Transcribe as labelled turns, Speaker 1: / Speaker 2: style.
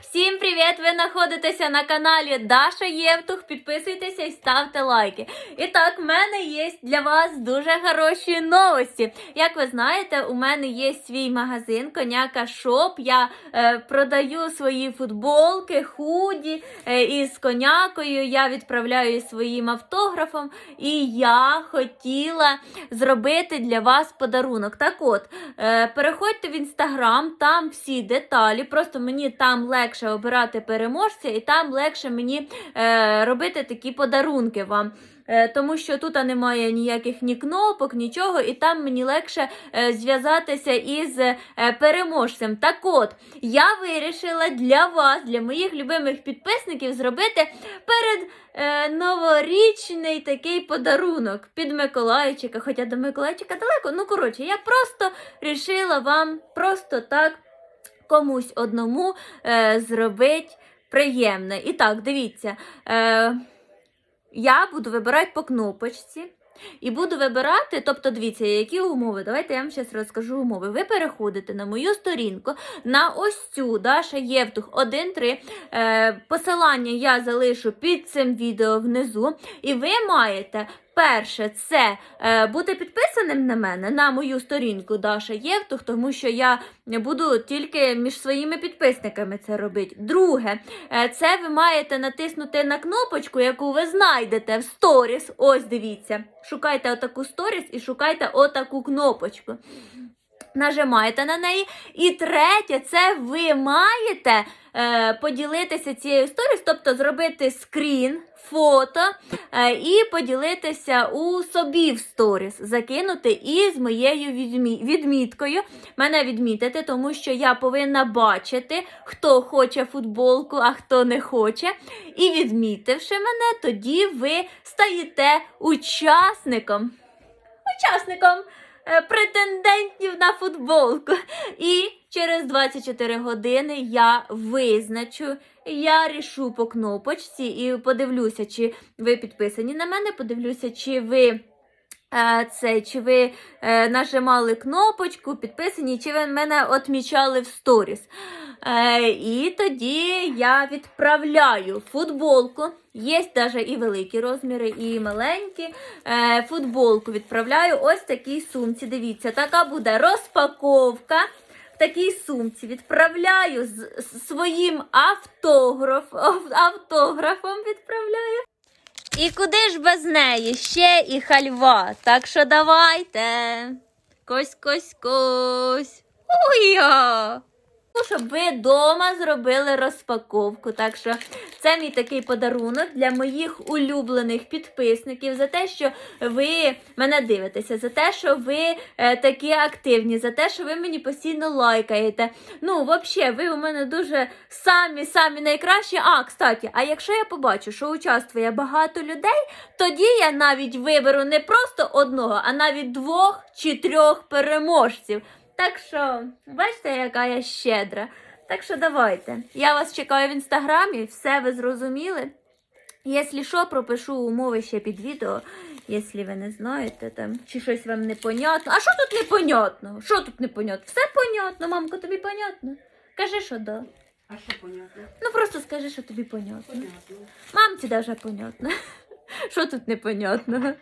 Speaker 1: Всім привіт! Ви знаходитеся на каналі Даша Євтух. Підписуйтеся і ставте лайки. І так, в мене є для вас дуже хороші новості. Як ви знаєте, у мене є свій магазин Коняка Шоп. Я е, продаю свої футболки, худі е, із конякою. Я відправляю своїм автографом. І я хотіла зробити для вас подарунок. Так от, е, переходьте в інстаграм, там всі деталі. Просто мені там легше обирати переможця, і там легше мені е, робити такі подарунки вам. Е, Тому що тут немає ніяких ні кнопок, нічого, і там мені легше е, зв'язатися із е, переможцем. Так от, я вирішила для вас, для моїх любимих підписників, зробити перед е, новорічний такий подарунок під Миколайчика. Хоча до Миколайчика далеко. Ну, коротше, я просто рішила вам просто так комусь одному е, зробити приємне. І так, дивіться. Е, я буду вибирати по кнопочці. І буду вибирати, тобто, дивіться, які умови. Давайте я вам зараз розкажу умови. Ви переходите на мою сторінку, на ось цю Даша Євтух 1.3. Е, посилання я залишу під цим відео внизу. І ви маєте. Перше, це е, бути підписаним на мене на мою сторінку Даша Євтух, тому що я буду тільки між своїми підписниками це робити. Друге, е, це ви маєте натиснути на кнопочку, яку ви знайдете в сторіс. Ось дивіться. Шукайте отаку сторіс і шукайте отаку кнопочку. Нажимаєте на неї. І третє, це ви маєте е, поділитися цією сторіс, тобто зробити скрін, фото і поділитися у собі в сторіс, закинути із моєю відміткою. Мене відмітити, тому що я повинна бачити, хто хоче футболку, а хто не хоче. І відмітивши мене, тоді ви стаєте учасником. Учасником е, претендентів на футболку. І через 24 години я визначу, я рішу по кнопочці і подивлюся, чи ви підписані на мене, подивлюся, чи ви. е, Це, чи ви е, нажимали кнопочку, підписані, чи ви мене отмічали в сторіс. Е, і тоді я відправляю футболку. Є навіть і великі розміри, і маленькі. Е, футболку відправляю ось такій сумці. Дивіться, така буде розпаковка. В такій сумці відправляю з, своїм автограф, автографом відправляю. І куди ж без неї? Ще і хальва. Так що давайте. Кось, кось, кось. Уя! Щоб ви вдома зробили розпаковку. Так що це мій такий подарунок для моїх улюблених підписників за те, що ви мене дивитеся, за те, що ви е, такі активні, за те, що ви мені постійно лайкаєте. Ну, взагалі, ви у мене дуже самі-самі найкращі. А, кстати, а якщо я побачу, що участвує багато людей, тоді я навіть виберу не просто одного, а навіть двох чи трьох переможців. Так що, бачите, яка я щедра. Так що давайте. Я вас чекаю в інстаграмі, все ви зрозуміли. Якщо що, пропишу умови ще під відео, якщо ви не знаєте там, чи щось вам непонятно. А що тут непонятно? Що тут непонятно? Все понятно, мамка, тобі понятно? Кажи, що да.
Speaker 2: А що понятно?
Speaker 1: Ну просто скажи, що тобі понятно.
Speaker 2: Понятно.
Speaker 1: Мамці даже понятно. Що тут непонятно?